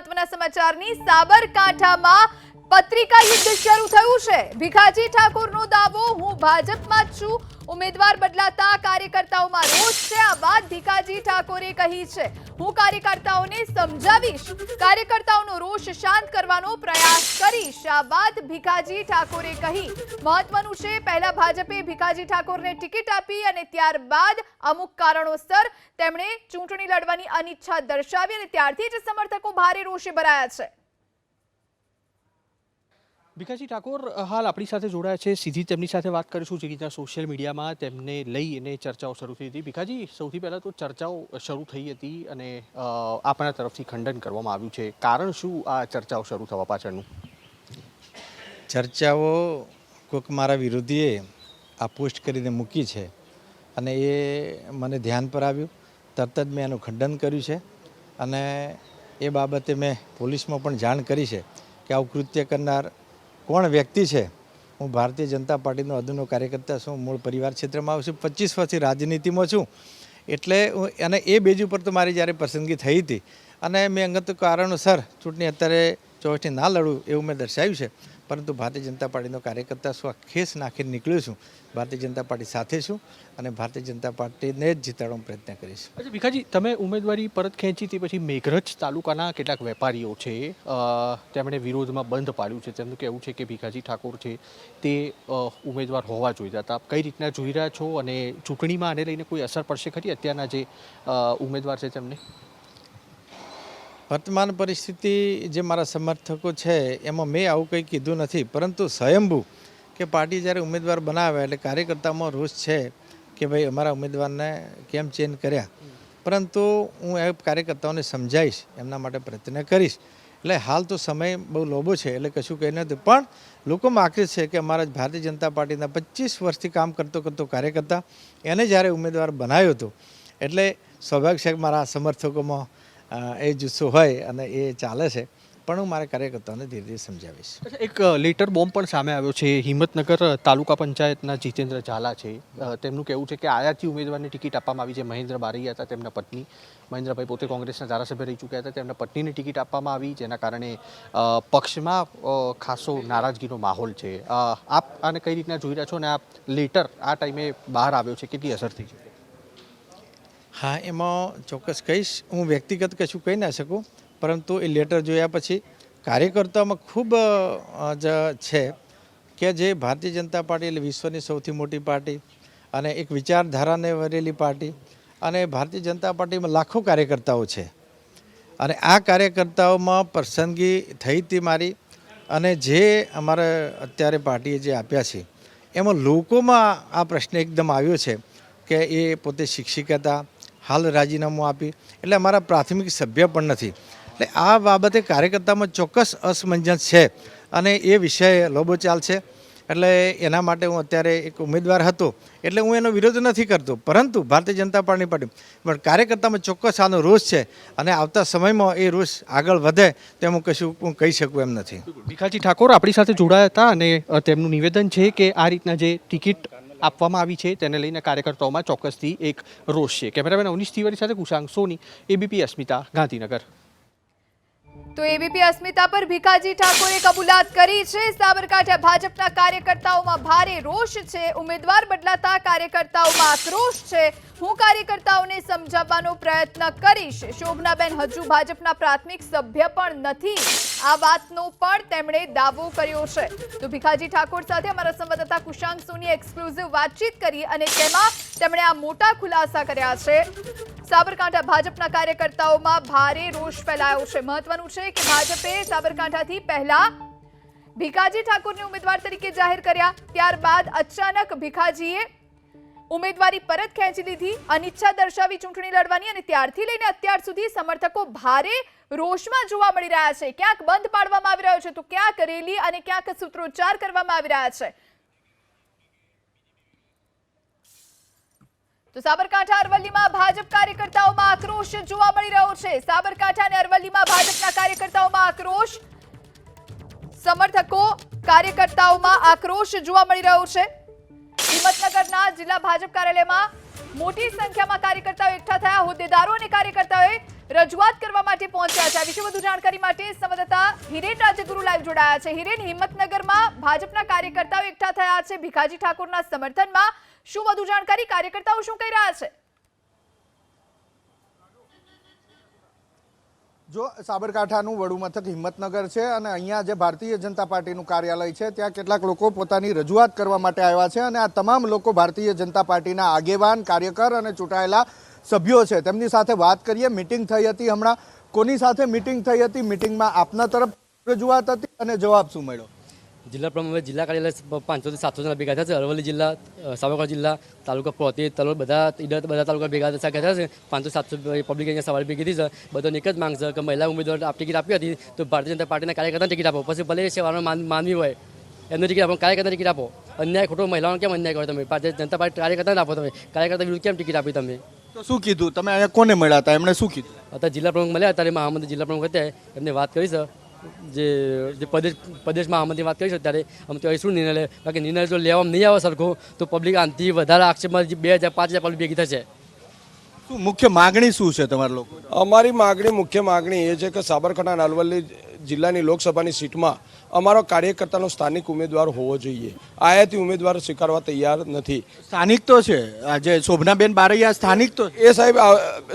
મહત્વના સમાચારની સાબરકાંઠામાં પત્રિકા યુદ્ધ શરૂ થયું છે. ભીખાજી ઠાકોરનો દાવો, હું ભાજપમાં જ છું. ઉમેદવાર બદલાતા કાર્યકર્તાઓમાં રોષ છે. આ વાત ભીખાજી ઠાકોરે કહી છે. હું કાર્યકર્તાઓને સમજાવીશ. કાર્યકર્તાઓનો રોષ શાંત કરવાનો પ્રયાસ કરીશ. આ વાત ભીખાજી ઠાકોરે કહી. મહત્વનું છે, પહેલા ભાજપે ભીખાજી ઠાકોરને ટિકિટ આપી અને ત્યારબાદ અમુક કારણોસર તેમણે ચૂંટણી લડવાની અનિચ્છા દર્શાવી અને ત્યારથી જ સમર્થકો ભારે રોષે ભરાયા છે. ભીખાજી ઠાકોર હાલ આપણી સાથે જોડાયા છે. સીધી તેમની સાથે વાત કરીશું. જે રીતના સોશિયલ મીડિયામાં તેમને લઈ અને ચર્ચાઓ શરૂ થઈ હતી. ભીખાજી, સૌથી પહેલાં તો ચર્ચાઓ શરૂ થઈ હતી અને આપણા તરફથી ખંડન કરવામાં આવ્યું છે. કારણ શું આ ચર્ચાઓ શરૂ થવા પાછળનું? ચર્ચાઓ કોઈક મારા વિરોધીએ આ પોસ્ટ કરીને મૂકી છે અને એ મને ધ્યાન પર આવ્યું. તરત જ મેં એનું ખંડન કર્યું છે અને એ બાબતે મેં પોલીસમાં પણ જાણ કરી છે કે આવું કૃત્ય કરનાર કોણ વ્યક્તિ છે? હું ભારતીય જનતા પાર્ટીનો અદુનો કાર્યકર્તા છું. મૂળ પરિવાર ક્ષેત્રમાં આવું છું. પચીસ વર્ષથી રાજનીતિમાં છું. એટલે અને એ બેજ ઉપર તો મારી જ્યારે પસંદગી થઈ હતી. અને મેં અંગત કારણોસર ચૂંટણી અત્યારે ચોવીસની ના લડું એવું મેં દર્શાવ્યું છે. પરંતુ ભારતીય જનતા પાર્ટીનો કાર્યકર્તા શું આ ખેસ નાખીને નીકળ્યો છું? ભારતીય જનતા પાર્ટી સાથે છું અને ભારતીય જનતા પાર્ટીને જ જીતાડવાનો પ્રયત્ન કરીશ. ભીખાજી, તમે ઉમેદવારી પરત ખેંચી તે પછી મેઘરજ તાલુકાના કેટલાક વેપારીઓ છે તેમણે વિરોધમાં બંધ પાડ્યું છે. તેમનું કહેવું છે કે ભીખાજી ઠાકોર છે તે ઉમેદવાર હોવા જોઈતા હતા આપ કઈ રીતના જોઈ રહ્યા છો અને ચૂંટણીમાં આને લઈને કોઈ અસર પડશે ખરી? અત્યારના જે ઉમેદવાર છે તેમને? વર્તમાન પરિસ્થિતિ જે મારા સમર્થકો છે, એમાં મેં આવું કંઈ કીધું નથી. પરંતુ સ્વયંભૂ કે પાર્ટી જ્યારે ઉમેદવાર બનાવે એટલે કાર્યકર્તામાં રોષ છે કે ભાઈ અમારા ઉમેદવારને કેમ ચેન્જ કર્યા? પરંતુ હું એ કાર્યકર્તાઓને સમજાવીશ, એમના માટે પ્રયત્ન કરીશ. એટલે હાલ તો સમય બહુ લોબો છે, એટલે કશું કંઈ નથી. પણ લોકોમાં આક્રોશ છે કે અમારા ભારતીય જનતા પાર્ટીના પચીસ વર્ષથી કામ કરતો કરતો કાર્યકર્તા એને જ્યારે ઉમેદવાર બનાવ્યો હતો, એટલે સ્વાભાવિક છે મારા સમર્થકોમાં એ જુસ્સો હોય અને એ ચાલે છે. પણ હું મારા કાર્યકર્તાઓને ધીરે ધીરે સમજાવીશ. એક લેટર બોમ્બ પણ સામે આવ્યો છે. હિંમતનગર તાલુકા પંચાયતના જીતેન્દ્ર ઝાલા છે. તેમનું કહેવું છે કે આયાથી ઉમેદવારની ટિકિટ આપવામાં આવી છે. મહેન્દ્ર બારૈયા હતા, તેમના પત્ની. મહેન્દ્રભાઈ પોતે કોંગ્રેસના ધારાસભ્ય રહી ચૂક્યા હતા. તેમના પત્નીને ટિકિટ આપવામાં આવી, જેના કારણે પક્ષમાં ખાસો નારાજગીનો માહોલ છે. આપ આને કઈ રીતના જોઈ રહ્યા છો? અને આ લેટર આ ટાઈમે બહાર આવ્યો છે. કેટલી અસર થઈ છે? હા, એમાં ચોક્કસ કહીશ, હું વ્યક્તિગત કશું કહી ના શકું, પરંતુ એ લેટર જોયા પછી કાર્યકર્તાઓમાં ખૂબ જ છે કે જે ભારતીય જનતા પાર્ટી એટલે વિશ્વની સૌથી મોટી પાર્ટી અને એક વિચારધારાને વરેલી પાર્ટી અને ભારતીય જનતા પાર્ટીમાં લાખો કાર્યકર્તાઓ છે. અને આ કાર્યકર્તાઓમાં પસંદગી થઈ હતી મારી અને જે અમારે અત્યારે પાર્ટીએ જે આપ્યા છે, એમાં લોકોમાં આ પ્રશ્ન એકદમ આવ્યો છે કે એ પોતે શિક્ષિક હતા હાલ રાજીનામું આપી. એટલે અમારા પ્રાથમિક સભ્ય પણ નથી. એટલે આ બાબતે કાર્યકર્તામાં ચોક્કસ અસમંજસ છે અને એ વિષય લોબો ચાલશે એટલે એના માટે હું અત્યારે એક ઉમેદવાર હતો. એટલે હું એનો વિરોધ નથી કરતો. પરંતુ ભારતીય જનતા પાર્ટી પાર્ટી. પણ કાર્યકર્તામાં ચોક્કસ આનો રોષ છે અને આવતા સમયમાં એ રોષ આગળ વધે તેમ હું કશું, હું કહી શકું એમ નથી. ભીખાજી ઠાકોર, આપણી સાથે જોડાયા હતા અને તેમનું નિવેદન છે કે આ રીતના જે ટિકિટ આપવામાં આવી છે. તેને લઈને કાર્યકર્તાઓમાં ચોક્કસથી એક રોષ છે. કેમેરામેન અવનીશ તિવારી સાથે કુશાંક સોની એબીપી અસ્મિતા, ગાંધીનગર. તો એબીપી અસ્મિતા પર ભીખાજી ઠાકોરે કબૂલાત કરી છે. સાબરકાંઠા ભાજપના કાર્યકર્તાઓમાં ભારે રોષ છે. ઉમેદવાર બદલાતા કાર્યકર્તાઓમાં આક્રોશ છે. હું કાર્યકર્તાઓને સમજાવવાનો પ્રયત્ન કરીશ. શોભનાબેન હજુ ભાજપના પ્રાથમિક સભ્ય પણ નથી. આ વાતનો પણ તેમણે દાવો કર્યો છે. તો ભીખાજી ઠાકોર સાથે અમારા સંવાદદાતા કુશાંક સોની એક્સક્લુઝિવ વાતચીત કરી અને તેમાં તેમણે આ મોટા ખુલાસા કર્યા છે. સાબરકાંઠા ભાજપના કાર્યકર્તાઓમાં ભારે રોષ ફેલાયો છે. મહત્વનું છે કે ભાજપે સાબરકાંઠાથી પહેલા ભીખાજી ઠાકોરને ઉમેદવાર તરીકે જાહેર કર્યા. ત્યારબાદ અચાનક ભીખાજીએ ઉમેદવારી પરત ખેંચી લીધી, અનિચ્છા દર્શાવી ચૂંટણી લડવાની અને ત્યારથી લઈને અત્યાર સુધી સમર્થકો ભારે રોષમાં જોવા મળી રહ્યા છે. ક્યાંક બંધ પાડવામાં આવી રહ્યો છે તો ક્યાંક રેલી અને ક્યાંક સૂત્રોચ્ચાર કરવામાં આવી રહ્યા છે. તો સાબરકાંઠા અરવલ્લીમાં ભાજપ કાર્યકર્તાઓમાં આક્રોશ જોવા મળી રહ્યો છે. સાબરકાંઠા અને અરવલ્લીમાં ભાજપના કાર્યકર્તાઓમાં આક્રોશ. સમર્થકો કાર્યકર્તાઓમાં આક્રોશ જોવા મળી રહ્યો છે. હિંમતનગરના જિલ્લા ભાજપ કાર્યાલયમાં મોટી સંખ્યામાં કાર્યકર્તાઓ એકઠા થયા. હોદ્દેદારો અને કાર્યકર્તાઓએ રજૂઆત કરવા માટે પહોંચ્યા છે. વિશે વધુ જાણકારી માટે સંવાદદાતા હિરેન રાજગુરુ લાઈવ જોડાયા છે. હિરેન, હિંમતનગરમાં ભાજપના કાર્યકર્તાઓ એકઠા થયા છે. ભીખાજી ઠાકોરના સમર્થનમાં શું વધુ જાણકારી? કાર્યકર્તાઓ શું કહી રહ્યા છે? જો સાબરકાંઠાનું વડુ મથક હિંમતનગર છે અને અહીંયા જે ભારતીય જનતા પાર્ટીનું કાર્યાલય છે, ત્યાં કેટલાક લોકો પોતાની રજૂઆત કરવા માટે આવ્યા છે અને આ તમામ લોકો ભારતીય જનતા પાર્ટીના આગેવાન, કાર્યકર અને ચૂંટાયેલા સભ્યો છે. તેમની સાથે વાત કરીએ. મિટિંગ થઈ હતી હમણાં. કોની સાથે મિટિંગ થઈ હતી? મિટિંગમાં આપના તરફ રજૂઆત હતી અને જવાબ શું મળ્યો? જિલ્લા પ્રમુખ હવે જિલ્લા કાર્યાલય પાંચસોથી સાતસો જણા ભેગા થયા છે. અરવલ્લી જિલ્લા સાબરકાંઠા જિલ્લા તાલુકા પોતે તલોદ બધા ઈડર બધા તાલુકા ભેગા થયા થયા છે. પાંચસો સાતસો પબ્લિક અહીંયા સવારે ભેગી છે. બધાને એક જ માંગ છે કે મહિલા ઉમેદવાર આપ ટિકિટ આપી હતી તો ભારતીય જનતા પાર્ટીના કાર્યકર્તાને ટિકિટ આપો. પછી ભલે સેવાનો માન માનવી હોય એમને ટિકિટ આપો કાર્યકર્તા ટિકિટ આપો. અન્યાય ખોટો મહિલાઓને કેમ અન્યાય કરો તમે? ભારતીય જનતા પાર્ટી કાર્યકર્તાને આપો તમે. કાર્યકર્તા વિરુદ્ધ કેમ ટિકિટ આપી તમે? તો શું કીધું? તમે અહીંયા કોને મળ્યા હતા? એમણે શું કીધું? અત્યારે જિલ્લા પ્રમુખ મળ્યા અત્યારે મહામંત્રી જિલ્લા પ્રમુખ હતા. એમને વાત કરી છે. જે જે પ્રદેશ પ્રદેશમાં મહામંત્રી વાત કરી છે ત્યારે અમે તો અહીં શું નિર્ણય લે બાકી નિર્ણય જો લેવામાં નહીં આવે સરખો તો પબ્લિક આનાથી વધારે આક્ષેપમાં બે હજાર પાંચ હજાર પબ્લિક ભેગી થશે. શું મુખ્ય માગણી શું છે તમારા લોકો? અમારી માગણી મુખ્ય માગણી એ છે કે સાબરકાંઠા અને અરવલ્લી જિલ્લાની લોકસભાની સીટમાં અમારો કાર્યકર્તાનો સ્થાનિક ઉમેદવાર હોવો જોઈએ. આયાથી ઉમેદવાર સ્વીકારવા તૈયાર નથી. સ્થાનિક તો છે. આજે શોભનાબેન બારૈયા સ્થાનિક તો એ સાહેબ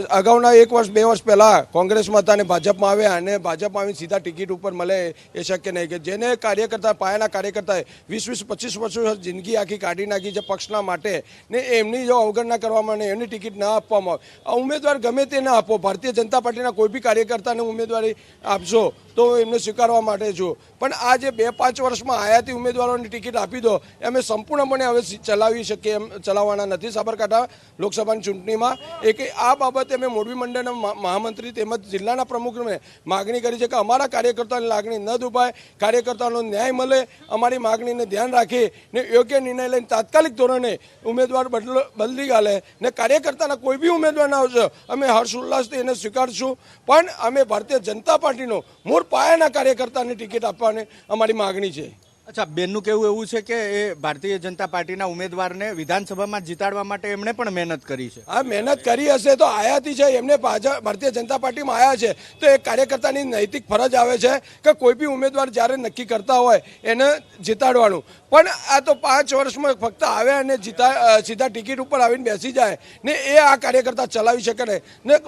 અગાઉના એક વર્ષ બે વર્ષ પહેલાં કોંગ્રેસમાં હતા અને ભાજપમાં આવ્યા અને ભાજપમાં આવીને સીધા ટિકિટ ઉપર મળે એ શક્ય નહીં કે જેને કાર્યકર્તા પાયાના કાર્યકર્તાએ વીસ વીસ પચીસ વર્ષો જિંદગી આખી કાઢી નાખી છે પક્ષના માટે ને એમની જો અવગણના કરવામાં અને એમની ટિકિટ ના આપવામાં આવે આ ઉમેદવાર ગમે તે ના આપો. ભારતીય જનતા પાર્ટીના કોઈ બી કાર્યકર્તાને ઉમેદવારી આપશો તો એમને સ્વીકારવા માટે છું. પણ આ જે બે પાંચ વર્ષમાં આયાતી ઉમેદવારોની ટિકિટ આપી દો અમે સંપૂર્ણપણે હવે ચલાવી શકીએ એમ ચલાવવાના નથી સાબરકાંઠા લોકસભાની ચૂંટણીમાં. એક આ બાબતે અમે મોરબી મંડળના મહામંત્રી તેમજ જિલ્લાના પ્રમુખને માગણી કરી છે કે અમારા કાર્યકર્તાઓની લાગણી ન દુભાય, કાર્યકર્તાઓનો ન્યાય મળે, અમારી માગણીને ધ્યાન રાખી ને યોગ્ય નિર્ણય લઈને તાત્કાલિક ધોરણે ઉમેદવાર બદલ, બદલી ગાલે ને કાર્યકર્તાના કોઈ બી ઉમેદવાર ના આવશે, અમે હર્ષ ઉલ્લાસથી એને સ્વીકારશું. પણ અમે ભારતીય જનતા પાર્ટીનો મૂળ પાયાના કાર્યકર્તાની ટિકિટ આપવાની અમારી માગણી છે. અચ્છા, બેનનું કેવું એવું છે કે એ ભારતીય જનતા પાર્ટીના ઉમેદવારને વિધાનસભામાં જીતાડવા માટે એમણે પણ મહેનત કરી છે? આ મહેનત કરી હશે તો આયાથી છે, એમને ભારતીય જનતા પાર્ટીમાં આવ્યા છે, તો એ કાર્યકર્તાની નૈતિક ફરજ આવે છે કે કોઈ બી ઉમેદવાર જ્યારે નક્કી કરતા હોય એને જીતાડવાનું. પણ આ તો પાંચ વર્ષમાં ફક્ત આવે અને જીતા સીધા ટિકિટ ઉપર આવીને બેસી જાય ને એ આ કાર્યકર્તા ચલાવી શકે ને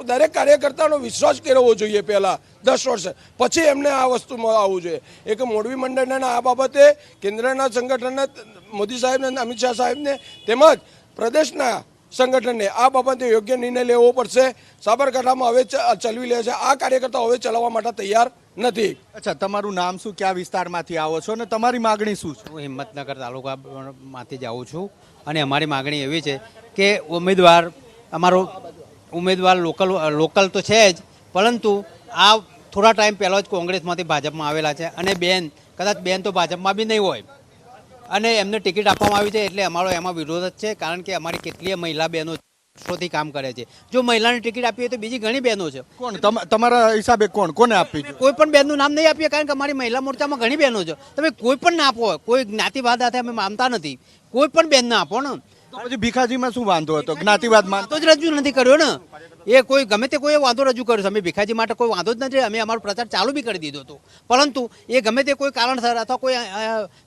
દરેક કાર્યકર્તાનો વિશ્વાસ કેળવવો જોઈએ પહેલાં, દસ વર્ષ. પછી એમને આ વસ્તુમાં આવવું જોઈએ. એક મોરબી મંડળને આ બાબતે કેન્દ્રના સંગઠનને મોદી સાહેબને અમિત શાહ સાહેબને તેમજ પ્રદેશના સંગઠનને આ બાબતે યોગ્ય નિર્ણય લેવો પડશે. સાબરકાંઠામાં હવે ચલવી લે છે. આ કાર્યકર્તા હવે ચલાવવા માટે તૈયાર નથી. અચ્છા તમારું નામ શું? કયા વિસ્તારમાંથી આવો છો? અને તમારી માગણી શું છે? હું હિંમતનગર તાલુકામાંથી જ આવું છું. અને અમારી માગણી એવી છે કે ઉમેદવાર અમારો ઉમેદવાર લોકલ લોકલ તો છે જ પરંતુ આ થોડા ટાઈમ પહેલાં જ કોંગ્રેસમાંથી ભાજપમાં આવેલા છે અને બેન કદાચ બેન તો ભાજપમાં બી નહીં હોય. અને એમને ટિકિટ આપવામાં આવી છે એટલે અમારો એમાં વિરોધ જ છે કારણ કે અમારી કેટલીય મહિલા બહેનો વર્ષોથી કામ કરે છે. જો મહિલાને ટિકિટ આપી હોય તો બીજી ઘણી બહેનો છે. કોણ? તમારા હિસાબે કોણ? કોને આપી કોઈ પણ બેનનું નામ નહીં આપીએ કારણ કે અમારી મહિલા મોરચામાં ઘણી બહેનો છે. તમે કોઈ પણ ના આપો કોઈ જ્ઞાતિવાદ સાથે અમે માનતા નથી. કોઈ પણ બેન ના આપો ને. પછી ભીખાજીમાં શું વાંધો હતો? જ્ઞાતિવાદમાં તો જ રજૂ નથી કર્યો ને. એ કોઈ ગમે તે કોઈ વાંધો રજૂ કર્યો છે. અમે ભીખાજી માટે કોઈ વાંધો જ નથી. અમે અમારો પ્રચાર ચાલુ બી કરી દીધો હતો. પરંતુ એ ગમે તે કોઈ કારણસર અથવા કોઈ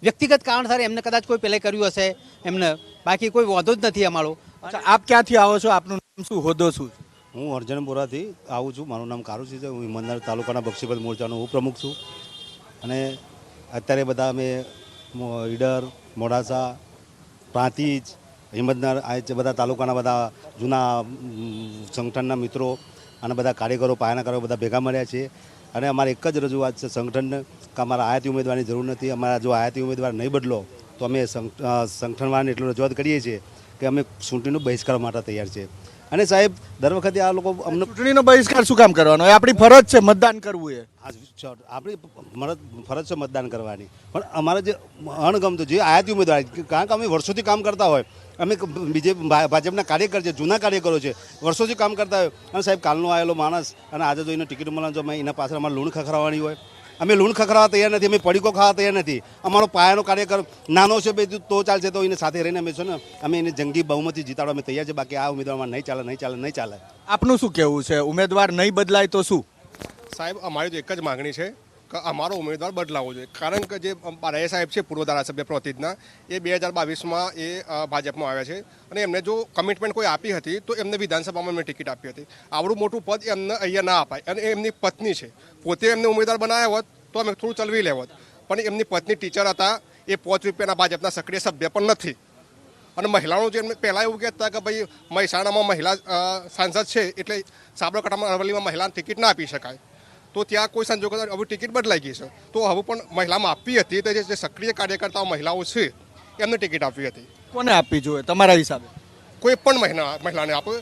વ્યક્તિગત કારણસર એમને કદાચ કોઈ પહેલાં કર્યું હશે. એમને બાકી કોઈ વાંધો જ નથી અમારો. આપ ક્યાંથી આવો છો? આપનું નામ શું? હોદ્દો શું છે? હું અર્જનપુરાથી આવું છું. મારું નામ કારું છે. હું હિંમતનગર તાલુકાના બક્ષીપત મોરચાનો હું પ્રમુખ છું. અને અત્યારે બધા અમે મો- ઈડર મોડાસા પ્રાંતિજ હિંમતનગર આ છે બધા તાલુકાના બધા જૂના સંગઠનના મિત્રો અને બધા કાર્યકરો પાયાના કાર્યકરો બધા ભેગા મળ્યા છે. અને અમારે એક જ રજૂઆત છે સંગઠનને કે અમારા આયાતી ઉમેદવારની જરૂર નથી. અમારા જો આયાતી ઉમેદવાર નહીં બદલો તો અમે સંગઠનવાળાને એટલું રજૂઆત કરીએ છીએ કે અમે ચૂંટણીનો બહિષ્કાર માટે તૈયાર છે અને સાહેબ દર વખતે આ લોકો અમને ચૂંટણીનો બહિષ્કાર શું કામ કરવાનો? એ આપણી ફરજ છે મતદાન કરવું એ. આપણી ફરજ છે મતદાન કરવાની. પણ અમારે જે અણગમતું જે આયાતી ઉમેદવાર કારણ કે અમે વર્ષોથી કામ કરતા હોય અમે બીજે ભા- ભાજપના કાર્યકર છે જૂના કાર્યકરો છે. વર્ષોથી કામ કરતા હોય. અને સાહેબ કાલનો આવેલો માણસ અને આજે જો એને ટિકિટ મળે જો અમે એના પાછળ અમારે લૂણ ખખડાવવાની હોય. અમે લૂણ ખખડાવવા તૈયાર નથી અમે પડીકો ખાવા તૈયાર નથી. અમારો પાયાનો કાર્યકર નાનો છે બે તો ચાલશે તો એને સાથે રહીને અમે છે ને અમે એને જંગી બહુમતી જીતાડવા અમે તૈયાર છે. બાકી આ ઉમેદવારમાં નહીં ચાલે નહીં ચાલે નહીં ચાલે. આપનું શું કહેવું છે? ઉમેદવાર નહીં બદલાય તો શું? સાહેબ અમારી તો એક જ માગણી છે. અમારો ઉમેદવાર બદલાવો જોઈએ. કારણ કે જે બારાએ સાહેબ છે, પૂર્વ ધારાસભ્ય પ્રોતિજના એ બે હજાર બાવીસમાં એ ભાજપમાં આવ્યા છે. અને એમને જો કમિટમેન્ટ કોઈ આપી હતી, તો એમને વિધાનસભામાં મેં ટિકિટ આપી હતી. આવડું મોટું પદ એમને અહીંયા ના અપાય. અને એમની પત્ની છે. પોતે એમને ઉમેદવાર બનાવ્યા હોત, તો અમે થોડું ચલવી લેવત પણ એમની પત્ની ટીચર હતા, એ પાંચ રૂપિયાના ભાજપના સક્રિય સભ્ય પણ નથી. અને મહિલાઓનું જે પહેલાં એવું કહેતા કે ભાઈ મહેસાણામાં મહિલા સાંસદ છે, એટલે સાબરકાંઠામાં અરવલ્લીમાં મહિલાને ટિકિટ ના આપી શકાય. તો ત્યાં કોઈ સંજોગો હવે ટિકિટ બદલાઈ ગઈ છે. તો હવે પણ મહિલામાં આપવી હતી તો જે સક્રિય કાર્યકર્તાઓ મહિલાઓ છે એમને ટિકિટ આપવી હતી. કોને આપવી જોઈએ? તમારા હિસાબે? કોઈ પણ મહિલા મહિલાને આપો.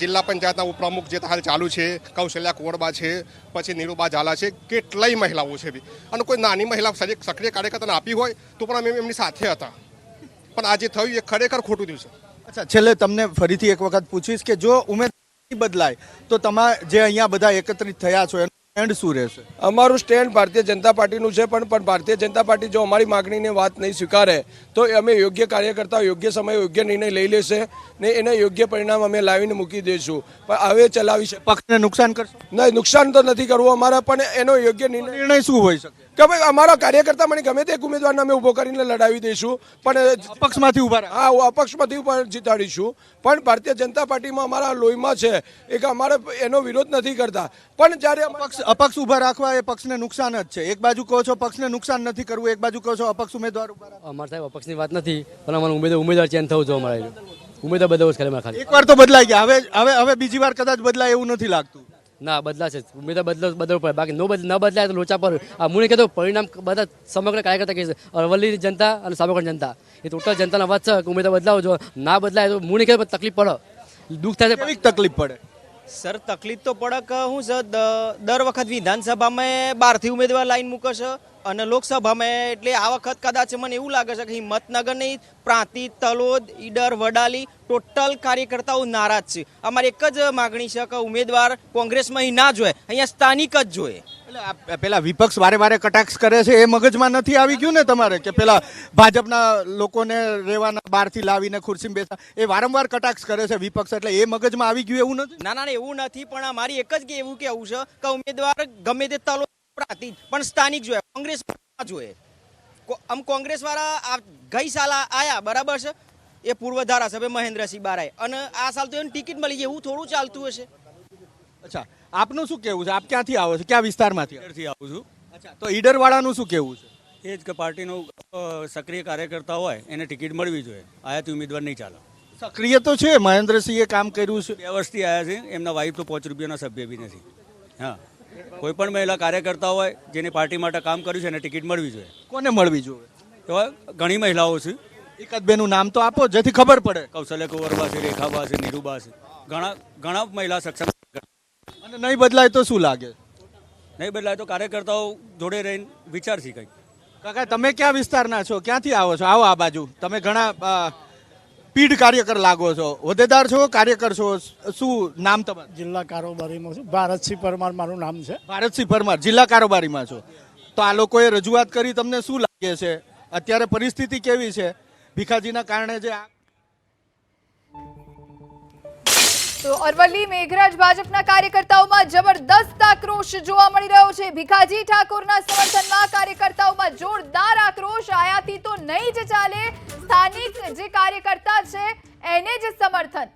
જિલ્લા પંચાયતના ઉપપ્રમુખ જે હાલ ચાલુ છે કૌશલ્યા કોરબા છે પછી નીરુબા ઝાલા છે કેટલાય મહિલાઓ છે બી. અને કોઈ નાની મહિલા સક્રિય કાર્યકર્તાને આપી હોય તો પણ અમે એમની સાથે હતા. પણ આ જે થયું એ ખરેખર ખોટું થયું છે. અચ્છા છેલ્લે તમને ફરીથી એક વખત પૂછીશ કે જો ઉમેદવાર નહીં બદલાય તો તમારે જે અહીંયા બધા એકત્રિત થયા છો એન્ડ શું રહેશે? અમારું સ્ટેન્ડ ભારતીય જનતા પાર્ટીનું છે પણ પણ ભારતીય જનતા પાર્ટી જો અમારી માગણીની વાત નહીં સ્વીકારે તો અમે યોગ્ય કાર્યકર્તા યોગ્ય સમયે યોગ્ય નિર્ણય લઈ લેશે ને એને યોગ્ય પરિણામ અમે લાવીને મૂકી દઈશું પણ હવે ચલાવી છે પક્ષને નુકસાન કરશે? નહીં નુકસાન તો નથી કરવું અમારા પણ એનો યોગ્ય નિર્ણય નિર્ણય શું હોઈ શકે? કે ભાઈ અમારા કાર્યકર્તા મને ગમે તે એક ઉમેદવારને અમે ઊભો કરીને લડાવી દઈશું પણ અપક્ષમાંથી ઊભા હા હું અપક્ષમાંથી પણ જીતાડીશું. પણ ભારતીય જનતા પાર્ટીમાં અમારા લોહીમાં છે એક અમારે એનો વિરોધ નથી કરતા. પણ જ્યારે અપક્ષ અપક્ષ ઊભા રાખવા એ પક્ષને નુકસાન જ છે. એક બાજુ કહો છો પક્ષને નુકસાન નથી કરવું એક બાજુ કહો છો અપક્ષ ઉમેદવાર. અમારા સાહેબ અપક્ષની વાત નથી પણ અમારે ઉમેદવાર ઉમેદવાર ચેન્જ થવું જોઈએ અમારે ઉમેદવાર બદલાવો જ ખાલી. એકવાર તો બદલાઈ ગયા. હવે હવે હવે બીજી વાર કદાચ બદલાય એવું નથી લાગતું. ના, બદલાશે. ઉમેદવાર બદલો બદલવું પડે. બાકી નો બદલ ન બદલાય તો લોચા પર મુને કહેતો પરિણામ બધા સમગ્ર કાર્યકર્તા કહેશે અરવલ્લીની જનતા અને સાબરકાંઠા જનતા. એ ટોટલ જનતાના વાત છે કે ઉમેદવાર બદલાવો જો ના બદલાય તો મુને કહેતો તકલીફ પડે. દુઃખ થાય છે. તકલીફ પડે? સર, તકલીફ તો પડક, હું છે દર વખત વિધાનસભામાં બહારથી ઉમેદવાર લાઈન મૂકે છે અને લોકસભામાં એટલે આ વખત કદાચ મને એવું લાગે છે કે હિંમતનગરની પ્રાંતિ, તલોદ, ઈડર, વડાલી ટોટલ કાર્યકર્તાઓ નારાજ છે. અમારી એક જ માગણી છે કે ઉમેદવાર કોંગ્રેસમાં અહીં ના જોઈએ અહીંયા સ્થાનિક જ જોઈએ. પેલા વિપક્ષ વારે વારે કટાક્ષ કરે છે, એ મગજમાં નથી આવી ગયું ને તમારે? કે પેલા ભાજપના લોકોને રહેવાના બહારથી લાવીને ખુરશીમાં બેસા એ વારંવાર કટાક્ષ કરે છે વિપક્ષ એટલે એ મગજમાં આવી ગયું એવું નથી? ના ના એવું નથી, પણ મારી એક જ એવું કેવું છે કે ઉમેદવાર ગમે તે પ્રાંતિજ પણ સ્થાનિક જોઈએ કોંગ્રેસ જોઈએ આમ કોંગ્રેસ વાળા ગઈ સાલ આયા, બરાબર છે? એ પૂર્વ ધારાસભ્ય મહેન્દ્રસિંહ બારાય અને આ સાલ તો એને ટિકિટ મળી ગઈ, એવું થોડું ચાલતું હશે. અચ્છા આપનું શું કેવું છે? આપ ક્યાંથી આવો છો? ક્યાં વિસ્તારમાંથી આવો આવું છું. અચ્છા તો ઈડર વાળાનું શું કેવું છે? એ જ કે પાર્ટીનો સક્રિય કાર્યકર્તા હોય એને ટિકિટ મળવી જોઈએ. આયાથી ઉમેદવાર નહીં ચાલે. સક્રિય તો છે મહેન્દ્રસિંહે કામ કર્યું છે. બે વર્ષથી આવ્યા છે એમના વાઈફ તો પાંચ રૂપિયાના સભ્ય બી નથી. હા. કોઈ પણ મહિલા કાર્યકર્તા હોય જેને પાર્ટી માટે કામ કર્યું છે એને ટિકિટ મળવી જોઈએ. કોને મળવી જોઈએ? એવા ઘણી મહિલાઓ છે. એકાદ બેનું નામ તો આપો જેથી ખબર પડે. કૌશલ્ય કુંવરબા છે રેખાબા છે નીરુબા છે. ઘણા ઘણા મહિલા સક્ષમ અને નહીં બદલાય તો શું લાગે? નહીં બદલાય તો કાર્યકર્તાઓ જોડે રહીને વિચારશી કંઈક. કાકા તમે ક્યાં વિસ્તારના છો? ક્યાંથી આવો છો? આવો આ બાજુ. તમે ઘણા પીડ પીઢ કાર્યકર લાગો છો. હોદ્દેદાર છો કાર્યકર છો? શું નામ તમારું? જિલ્લા કારોબારીમાં છું. ભારતસિંહ પરમાર મારું નામ છે. ભારતસિંહ પરમાર જિલ્લા કારોબારીમાં છો. તો આ લોકોએ રજૂઆત કરી તમને શું લાગે છે? અત્યારે પરિસ્થિતિ કેવી છે? ભીખાજીના કારણે જે આ તો અરવલ્લી મેઘરાજ ભાજપના કાર્યકર્તાઓમાં જબરદસ્ત આક્રોશ જોવા મળી રહ્યો છે. ભીખાજી ઠાકોરના સમર્થનમાં કાર્યકર્તાઓમાં જોરદાર આક્રોશ. આયાથી તો નહીં જ ચાલે. સ્થાનિક જે કાર્યકર્તા છે, એને જ સમર્થન.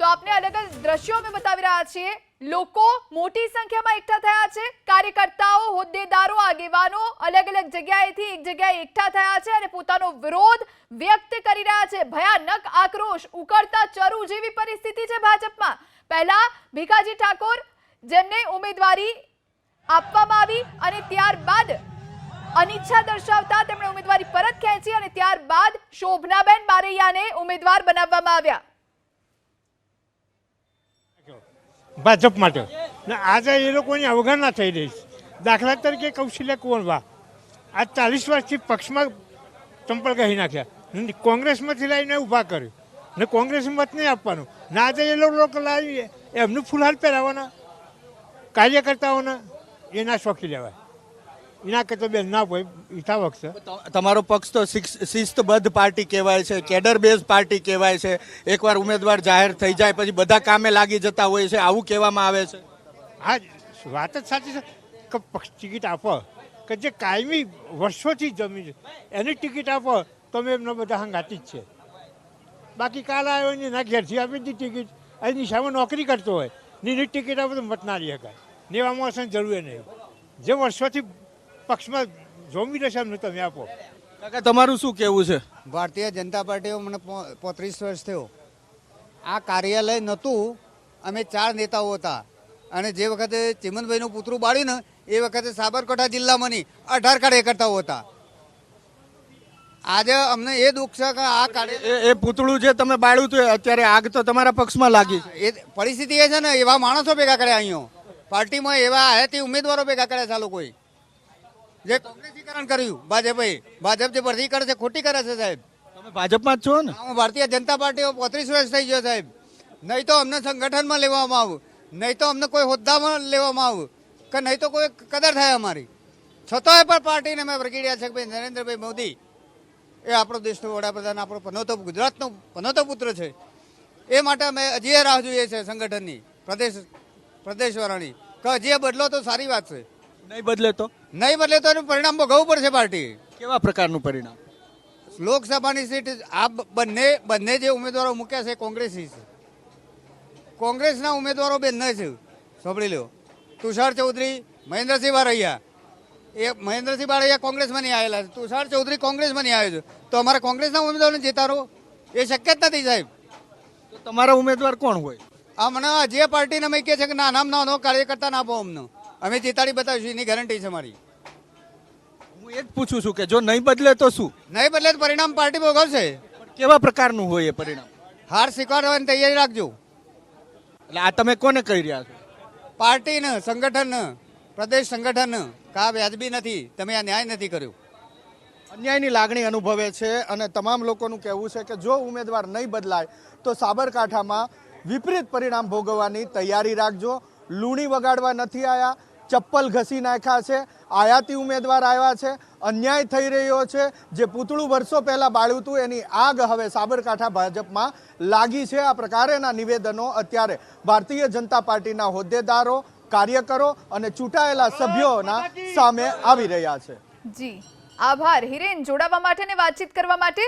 તો આપને અલગ અલગ દ્રશ્યો અમે બતાવી રહ્યા છીએ. લોકો મોટી સંખ્યામાં એકઠા થયા છે. કાર્યકર્તાઓ, હોદ્દેદારો, આગેવાનો અલગ અલગ જગ્યાએથી એક જગ્યાએ એકઠા થયા છે અને પોતાનો વિરોધ વ્યક્ત કરી રહ્યા છે. ભયાનક આક્રોશ ઉકળતા ચરુ જેવી પરિસ્થિતિ છે ભાજપમાં. પહેલા ભીખાજી ઠાકોર જેમને ઉમેદવારી આપવામાં આવી અને ત્યારબાદ અનિચ્છા દર્શાવતા તેમણે ઉમેદવારી પરત ખેંચી અને ત્યારબાદ શોભનાબેન બારૈયાને ઉમેદવાર બનાવવામાં આવ્યા. ભાજપ માટે. ને આજે એ લોકોની અવગણના થઈ રહી છે. દાખલા તરીકે કૌશલ્ય કુંવરબા આ ચાલીસ વર્ષથી પક્ષમાં ચંપલ કહી નાખ્યા. કોંગ્રેસમાંથી લાવીને ઊભા કર્યું. ને કોંગ્રેસ મત નહીં આપવાનું. ને આજે એ લોકો લાવી એમનું ફૂલહાર પહેરાવવાના કાર્યકર્તાઓના એના શોખી લેવાય. એના કરતાં બેન ના હોય હિતાવક છે તમારો પક્ષ તો શિસ્તબદ્ધ પાર્ટી કહેવાય છે કેડર બેઝ પાર્ટી કહેવાય છે. એકવાર ઉમેદવાર જાહેર થઈ જાય પછી બધા કામે લાગી જતા હોય છે. આવું કહેવામાં આવે છે? હા વાત જ સાચી છે. કે પક્ષ ટિકિટ આપો. કે જે કાયમી વર્ષોથી જમી છે એની ટિકિટ આપો તો મેં એમનો બધા હંગાતી જ છે. બાકી કાલ આવ્યો ને ના ઘેરથી આપી દીધી ટિકિટ. એની સામે નોકરી કરતો હોય એની ટિકિટ આપો તો મત ના રહી શકાય. ને એવા માણસોને જરૂર નહીં. જે વર્ષોથી પક્ષમાં એમને તમે આપો. કાકા તમારું શું કહેવું છે? ભારતીય જનતા પાર્ટીઓ મને પોત્રીસ વર્ષ થયો. આ કાર્યાલય નહોતું. અમે ચાર નેતાઓ હતા. અને જે વખતે ચિમનભાઈનું પુતરું બાળ્યું ને એ વખતે સાબરકાંઠા જિલ્લામાં નહીં અઢાર કાર્યકર્તાઓ હતા. આજે અમને એ દુઃખ છે કે આ કાર્ય એ પુતળું જે તમે બાળ્યું હતું અત્યારે આગ તો તમારા પક્ષમાં લાગી છે. એ પરિસ્થિતિ એ છે ને એવા માણસો ભેગા કર્યા અહીંયા. પાર્ટીમાં એવા હયાતી ઉમેદવારો ભેગા કર્યા છે લોકોએ. જે કોંગ્રેસીકરણ કર્યું ભાજપે. ભાજપ જે ભરતી કરે છે ખોટી કરે છે સાહેબ. તમે ભાજપમાં જ છો ને? હું ભારતીય જનતા પાર્ટીઓ પોત્રીસ વર્ષ થઈ ગયો સાહેબ. નહીં તો અમને સંગઠનમાં લેવામાં આવું. નહીં તો અમને કોઈ હોદ્દામાં લેવામાં આવું. કે નહીં તો કોઈ કદર થાય અમારી. છતાંય પણ પાર્ટીને અમે પ્રગીડ્યા છે કે ભાઈ નરેન્દ્રભાઈ મોદી એ આપણો દેશનો વડાપ્રધાન આપણો પનોતો ગુજરાતનો પનોતો પુત્ર છે. એ માટે અમે હજી રાહ જોઈએ છે સંગઠનની પ્રદેશ પ્રદેશવાળાની. કે હજી બદલો તો સારી વાત છે. નહીં બદલે તો? નહીં બદલે તો એનું પરિણામ ભોગવવું પડશે પાર્ટી. કેવા પ્રકારનું પરિણામ? લોકસભાની સીટ આ બંને બંને જે ઉમેદવારો મૂક્યા છે એ કોંગ્રેસી છે. કોંગ્રેસના ઉમેદવારો બંને છે. સાંભળી લો તુષાર ચૌધરી મહેન્દ્રસિંહ બારૈયા એ મહેન્દ્રસિંહ બારૈયા કોંગ્રેસમાં નહીં આવેલા છે. તુષાર ચૌધરી કોંગ્રેસમાં નહીં આવ્યો છે. તો અમારે કોંગ્રેસના ઉમેદવારોને જીતારો એ શક્ય જ નથી સાહેબ. તો તમારા ઉમેદવાર કોણ હોય? આ મને જે પાર્ટીને અમે કહે છે કે નાનામાં નાનો કાર્યકર્તા ના આપો અમને. અમે ચેતાડી બતાવીશું એની ગેરંટી છે મારી. હું એ જ પૂછું છું કે જો નહીં બદલે તો શું? નહીં બદલે તો પરિણામ પાર્ટી ભોગવશે. કેવા પ્રકારનું હોય એ પરિણામ? હાર સ્વીકારવાની તૈયારી રાખજો. એટલે આ તમે કોને કહી રહ્યા છો? પાર્ટીને સંગઠન પ્રદેશ સંગઠન કા વ્યાજબી નથી તમે આ ન્યાય નથી કર્યો. અન્યાયની લાગણી અનુભવે છે અને તમામ લોકોનું કહેવું છે કે જો ઉમેદવાર નહીં બદલાય તો સાબરકાંઠામાં વિપરીત પરિણામ ભોગવવાની તૈયારી રાખજો. લૂણી વગાડવા નથી આવ્યા ચપ્પલ ઘસી નાખ્યા છે, આયાતી ઉમેદવાર આવ્યા છે, અન્યાય થઈ રહ્યો છે. જે પૂતળું વર્ષો પહેલાં બાળ્યું હતું એની આગ હવે સાબરકાંઠા ભાજપમાં લાગી છે. આ પ્રકારેના નિવેદનો અત્યારે ભારતીય જનતા પાર્ટીના હોદ્દેદારો, કાર્યકરો અને ચૂંટાયેલા સભ્યોના સામે આવી રહ્યા છે. જી. આભાર. હિરેન, જોડાવા માટે ને વાતચીત કરવા માટે?